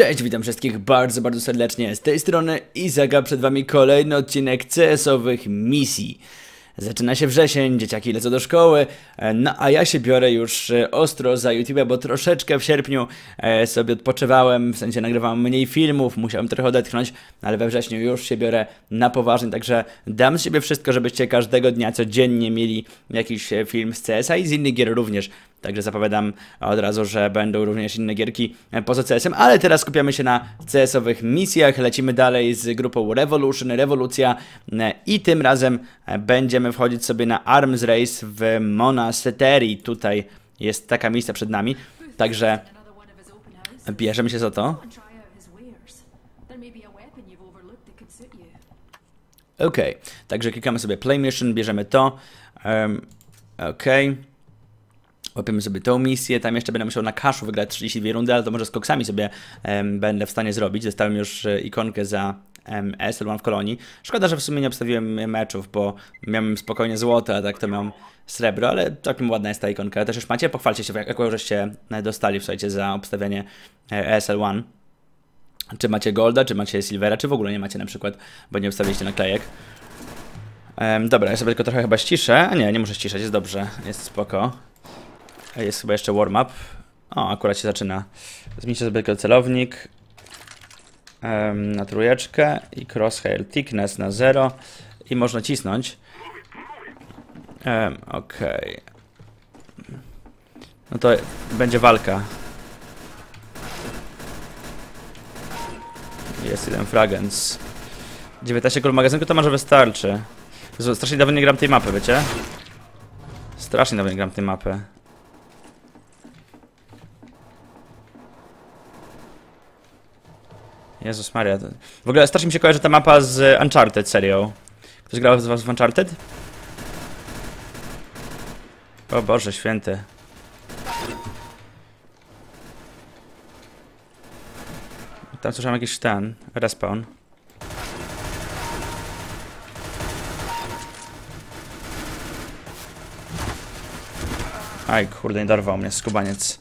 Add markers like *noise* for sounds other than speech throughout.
Cześć, witam wszystkich bardzo, bardzo serdecznie. Z tej strony Izaga, przed wami kolejny odcinek CS-owych misji. Zaczyna się wrzesień, dzieciaki lecą do szkoły, e, no a ja się biorę już e, ostro za YouTube, bo troszeczkę w sierpniu e, sobie odpoczywałem, w sensie nagrywałem mniej filmów, musiałem trochę odetchnąć, ale we wrześniu już się biorę na poważnie, także dam z siebie wszystko, żebyście każdego dnia codziennie mieli jakiś film z CS-a i z innych gier również. Także zapowiadam od razu, że będą również inne gierki e, poza CS-em, ale teraz skupiamy się na CS-owych misjach. Lecimy dalej z grupą Revolution, Rewolucja e, i tym razem e, będziemy wchodzić sobie na Arms Race w Monastery. Tutaj jest taka misja przed nami, także bierzemy się za to. Okej, także klikamy sobie Play Mission, bierzemy to. Um, Okej. Łapiemy sobie tą misję, tam jeszcze będę musiał na kaszu wygrać 32 rundy, ale to może z koksami sobie będę w stanie zrobić. Dostałem już e, ikonkę za em, SL1 w kolonii. Szkoda, że w sumie nie obstawiłem meczów, bo miałem spokojnie złote, a tak to mam srebro, ale całkiem ładna jest ta ikonka. Też już macie? Pochwalcie się, jak- jaką żeście e, dostali, słuchajcie, za obstawienie e, SL1. Czy macie Golda, czy macie Silvera, czy w ogóle nie macie na przykład, bo nie ustawiliście naklejek. Em, dobra, ja sobie tylko trochę chyba ściszę. A nie, nie muszę ściszać, jest dobrze, jest spoko. Jest chyba jeszcze warm-up. O, akurat się zaczyna. Zmieńcie sobie celownik em, na trójeczkę i crosshair thickness na 0 i można cisnąć. Um, Okej. No to będzie walka. Jest jeden fragment. 19 kul magazynku to może wystarczy. Strasznie dawno nie gram tej mapy, wiecie? Strasznie dawno nie gram tej mapy. Jezus Maria. to- W ogóle strasznie mi się kojarzy ta mapa z Uncharted serią. Ktoś grał z was w Uncharted? O Boże święty. Tam słyszałem jakiś ten, respawn. Aj, kurde, nie dorwał mnie, skubaniec.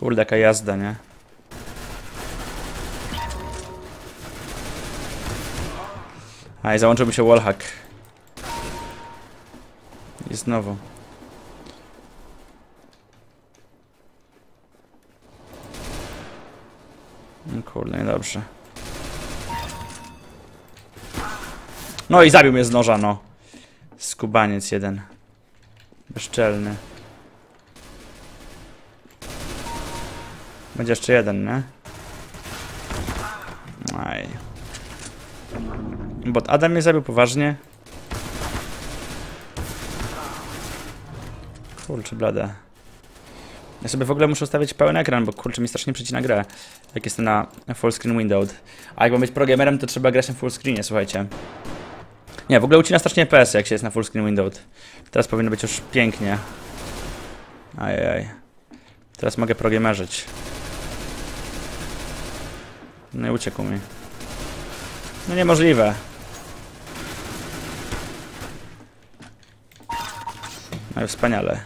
Kurde, jaka jazda, nie? Aj, załączył mi się wallhack. I znowu. No Kurde, niedobrze. No i zabił mnie z noża, no. Skubaniec jeden. Bezczelny. Będzie jeszcze jeden, nie? Aj. Bo Adam mnie zabił poważnie. Kurczę, blada. Ja sobie w ogóle muszę ustawić pełen ekran, bo kurczę mi strasznie przecina grę. Jak jestem na full screen window. A jak mam być progamerem, to trzeba grać na full screenie, słuchajcie. Nie, w ogóle ucina strasznie PS, jak się jest na full screen window. Teraz powinno być już pięknie. Ajajaj. Teraz mogę progamerzyć. No i uciekł mi. No niemożliwe. No i wspaniale.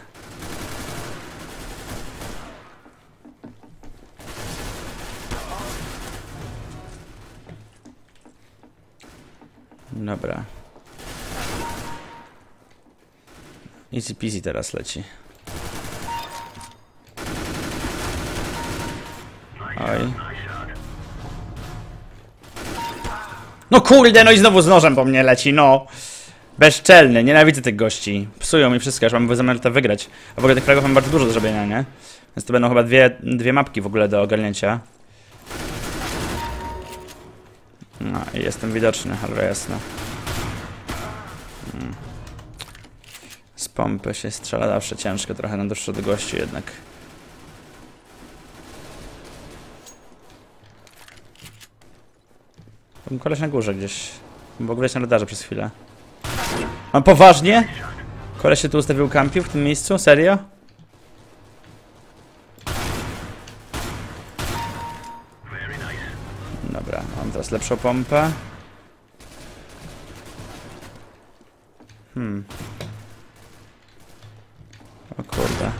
Dobra. Easy peasy teraz leci. Oj. Kurde, no i znowu z nożem po mnie leci, no. Bezczelny, nienawidzę tych gości. Psują mi wszystko, aż mam zamiar to wygrać. A w ogóle tych fragów mam bardzo dużo do zrobienia, nie? Więc to będą chyba dwie, dwie mapki w ogóle do ogarnięcia. No i jestem widoczny, ale jasno. Mm. Z pompy się strzela zawsze ciężko, trochę na dłuższą odległości jednak. Był koleś na górze gdzieś. Bo ogóle na radarze przez chwilę. Mam poważnie? Koleś się tu ustawił kampił w tym miejscu? Serio? Dobra, mam teraz lepszą pompę. Hmm. O kurde.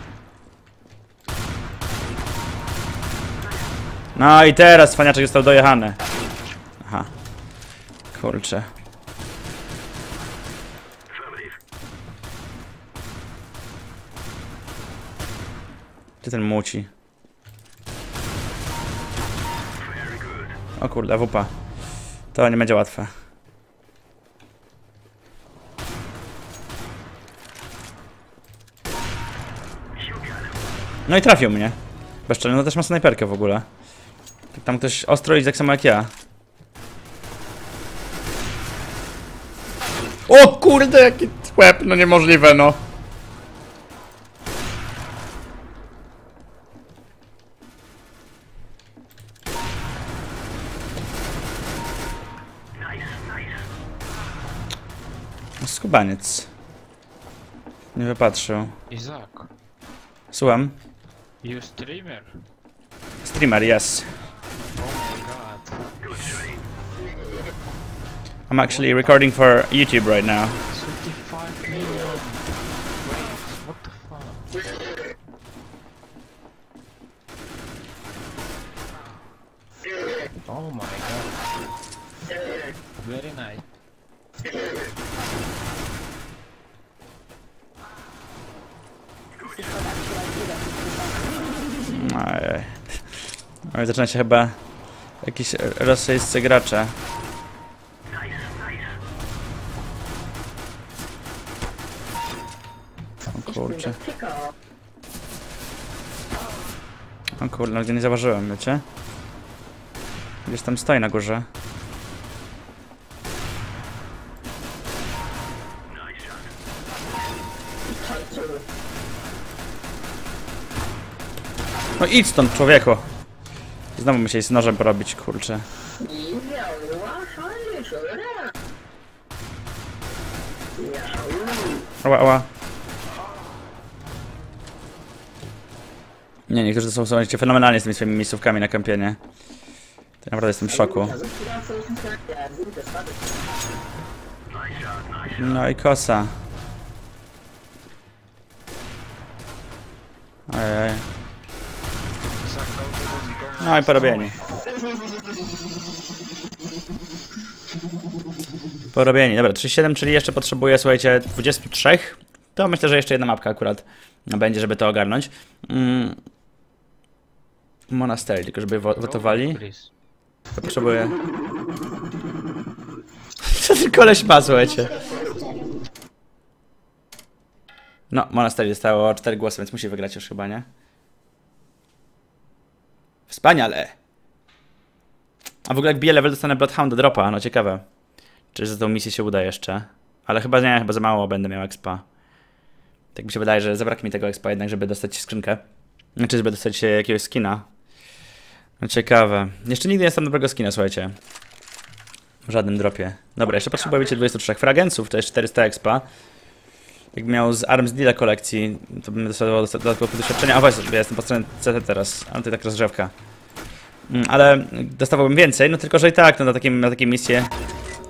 No i teraz cwaniaczek został dojechany. Kurczę. Gdzie ten muci? O kurde, wupa. To nie będzie łatwe. No i trafił mnie. Bezczelny, no też ma snajperkę w ogóle. Tam ktoś ostro idzie tak samo jak ja. O kurde, jaki łeb, no niemożliwe, no. No, Skubaniec. Nie wypatrzył. Isaac, Słucham. you streamer? Streamer, yes. I'm actually recording for YouTube right now. 25 million waves, what the fuck? Oh my god. Very nice. Ojej. Oj, zaczyna się chyba jakiś rosyjscy gracze. Kurczę. O kurde, nigdy nie zauważyłem, wiecie? Gdzieś tam stoi na górze. No idź stąd, człowieku! Znowu musieli z nożem porobić, kurczę. Ała, ała. Nie, niektórzy są, są fenomenalnie z tymi swoimi miejscówkami na kampienie. To naprawdę jestem w szoku. No i kosa. Ojej. No i porobieni. Porobieni. Dobra, 37, czyli jeszcze potrzebuję, słuchajcie, 23. To myślę, że jeszcze jedna mapka akurat będzie, żeby to ogarnąć. Mm. Monastery, tylko żeby wo- wotowali. To potrzebuję... *laughs* Co ty koleś ma, słuchajcie? No, Monastery dostało 4 głosy, więc musi wygrać już chyba, nie? Wspaniale! A w ogóle jak bije level dostanę Bloodhounda dropa, no ciekawe. Czy za tą misję się uda jeszcze. Ale chyba nie, chyba za mało będę miał expa. Tak mi się wydaje, że zabraknie mi tego expa jednak, żeby dostać skrzynkę. Znaczy, żeby dostać się jakiegoś skina. No ciekawe. Jeszcze nigdy nie jestem dobrego skina, słuchajcie. W żadnym dropie. Dobra, jeszcze potrzebuję wiecie 23 fragenców, to jest 400 expa. Jakbym miał z Arms Deala kolekcji, to bym dostał dosta- dodatkowe doświadczenia. A właśnie, ja jestem po stronie CT teraz, ale to i tak rozgrzewka. Mm, Ale dostawałbym więcej, no tylko że i tak, no na, takim, na takiej misje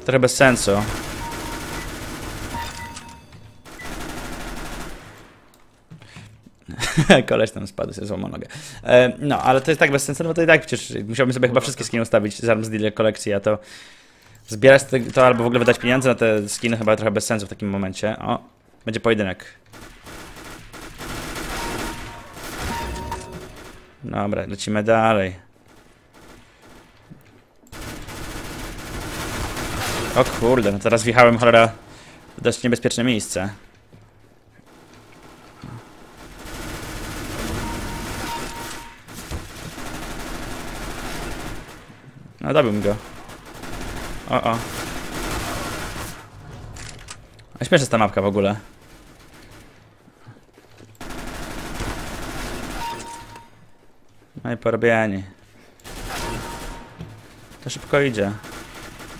trochę bez sensu. *laughs* Koleś tam spadł, sobie złamał nogę. E, no, ale to jest tak bez sensu, no bo to i tak przecież musiałbym sobie chyba wszystkie skiny ustawić z Arms Dealer kolekcji, a to zbierać to albo w ogóle wydać pieniądze na te skiny chyba trochę bez sensu w takim momencie. O, będzie pojedynek. Dobra, lecimy dalej. O kurde, no teraz wjechałem cholera w dość niebezpieczne miejsce. No dobiłbym go. O, o. A śmieszna ta mapka w ogóle. No i porobieni. To szybko idzie.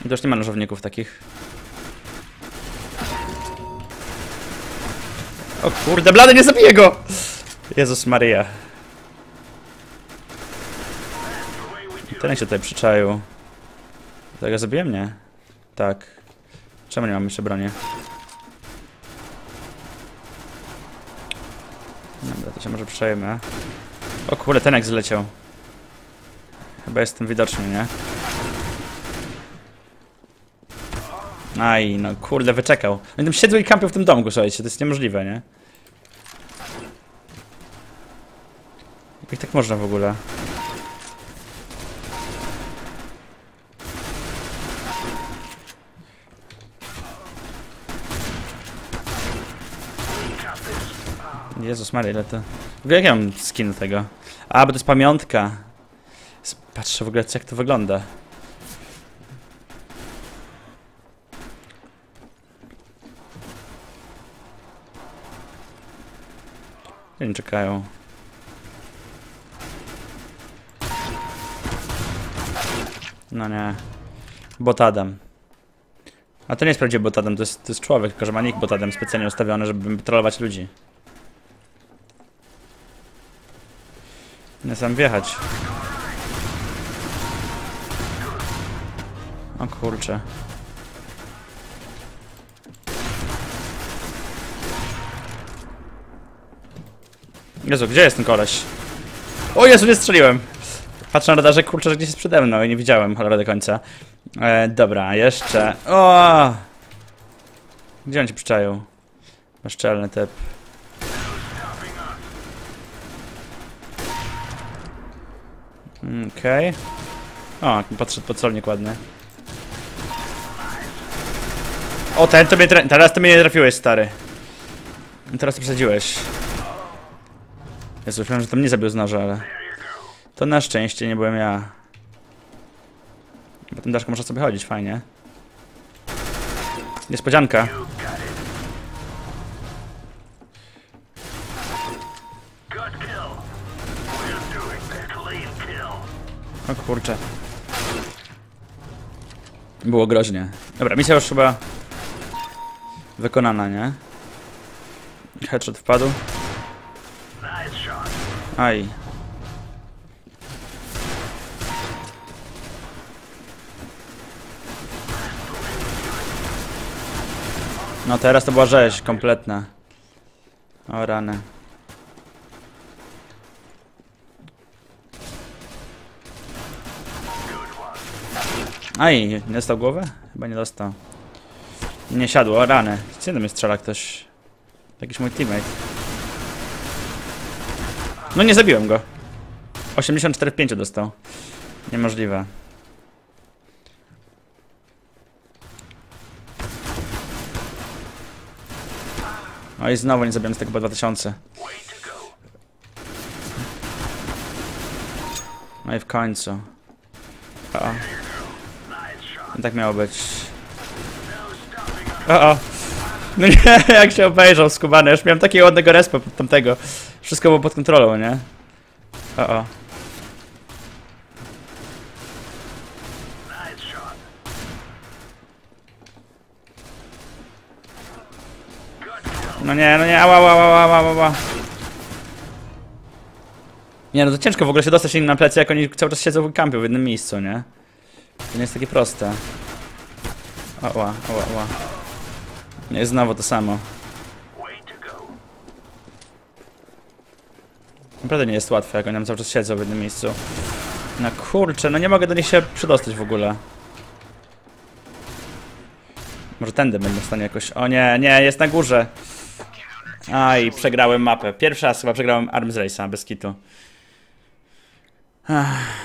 I to już nie ma nożowników takich. O kurde, blady, nie zabiję go! Jezus Maria. Ten się tutaj przyczaił. Tak, ja zabiję mnie? Tak. Czemu nie mam jeszcze broni? Dobra, to się może przejmę. O kurde, tenek zleciał. Chyba jestem widoczny, nie? Aj, no kurde, wyczekał. Będę siedzł i kampił w tym domku, słuchajcie, to jest niemożliwe, nie? Jak tak można w ogóle? Jezus Maria, ile to... W ogóle jak ja mam skin tego? A, bo to jest pamiątka. Patrzę w ogóle, jak to wygląda. Nie czekają. No nie. Botadam. A to nie jest prawdziwy botadam, to jest, to jest człowiek, tylko że ma nick botadam specjalnie ustawiony, żeby trollować ludzi. Nie sam wjechać. O kurczę. Jezu, gdzie jest ten koleś? O Jezu, nie strzeliłem! Patrzę na radarze, kurczę, że gdzieś jest przede mną i nie widziałem cholera do końca. E, dobra, jeszcze... O! Gdzie on się przyczaił? Bezczelny typ. Okej. O, jak mi podszedł pod solnik ładny. O, ten to mnie teraz to mnie nie trafiłeś, stary. Teraz to przesadziłeś. Jezu, myślałem, że to mnie zabił z noża, ale... To na szczęście nie byłem ja. Bo tym daszką można sobie chodzić, fajnie. Niespodzianka. O kurczę. Było groźnie. Dobra, misja już chyba wykonana, nie? Headshot wpadł. Aj. No teraz to była rzeź kompletna. O rany. Aj, nie dostał głowę? Chyba nie dostał. Nie siadło, rany. Gdzie do mnie strzela ktoś? Jakiś mój teammate. No nie zabiłem go. 84 w 5 dostał. Niemożliwe. O i znowu nie zabiłem z tego po 2000. No i w końcu. O. Tak miało być. O, o. No nie, *laughs* jak się obejrzał skubany, już miałem takiego ładnego respa pod tamtego. Wszystko było pod kontrolą, nie? O, o. No nie, no nie, ała, ała, ała, ała, ała. Nie, no to ciężko w ogóle się dostać im na plecy, jak oni cały czas siedzą w kampie w jednym miejscu, nie? To nie jest takie proste. Ała, ała, ała. Nie, znowu to samo. Naprawdę nie jest łatwe, jak oni tam cały czas siedzą w jednym miejscu. No kurczę, no nie mogę do nich się przedostać w ogóle. Może tędy będę w stanie jakoś... O nie, nie, jest na górze. Aj, przegrałem mapę. Pierwszy raz chyba przegrałem Arms Race'a, bez kitu. Ach.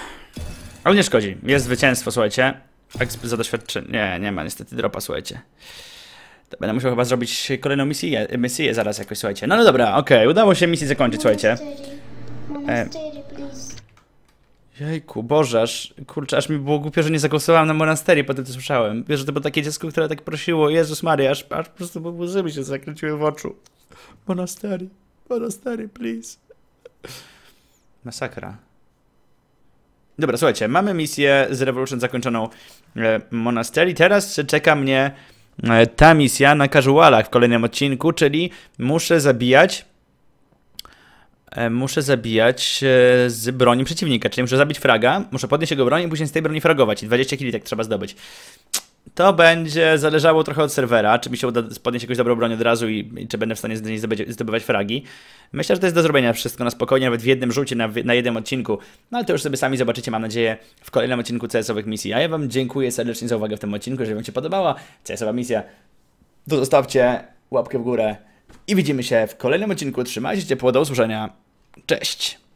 Ale nie szkodzi, jest zwycięstwo, słuchajcie. Exp za doświadczenie. Nie, nie ma niestety dropa, słuchajcie. To będę musiał chyba zrobić kolejną misję, misję zaraz jakoś, słuchajcie. No, no dobra, okej, udało się misję zakończyć, słuchajcie. Monastery, please. Jejku, Boże, aż, kurczę, aż mi było głupio, że nie zagłosowałem na monasterii, potem to słyszałem. Wiesz, że to było takie dziecko, które tak prosiło, Jezus Maria, aż, aż po prostu łzy mi się zakręciły w oczu. Monastery, monastery, please. Masakra. Dobra, słuchajcie, mamy misję z Revolution zakończoną e, Monastery. Teraz czeka mnie e, ta misja na casualach w kolejnym odcinku, czyli muszę zabijać e, muszę zabijać e, z broni przeciwnika, czyli muszę zabić fraga, muszę podnieść jego broń i później z tej broni fragować i 20 kili tak trzeba zdobyć. To będzie zależało trochę od serwera, czy mi się uda podnieść jakąś dobrą broń od razu i, i czy będę w stanie zdobywać fragi. Myślę, że to jest do zrobienia wszystko na spokojnie, nawet w jednym rzucie, na, na jednym odcinku. No ale to już sobie sami zobaczycie, mam nadzieję, w kolejnym odcinku CS-owych misji. A ja Wam dziękuję serdecznie za uwagę w tym odcinku. Jeżeli Wam się podobała CS-owa misja, to zostawcie łapkę w górę i widzimy się w kolejnym odcinku. Trzymajcie się ciepło, do usłyszenia. Cześć!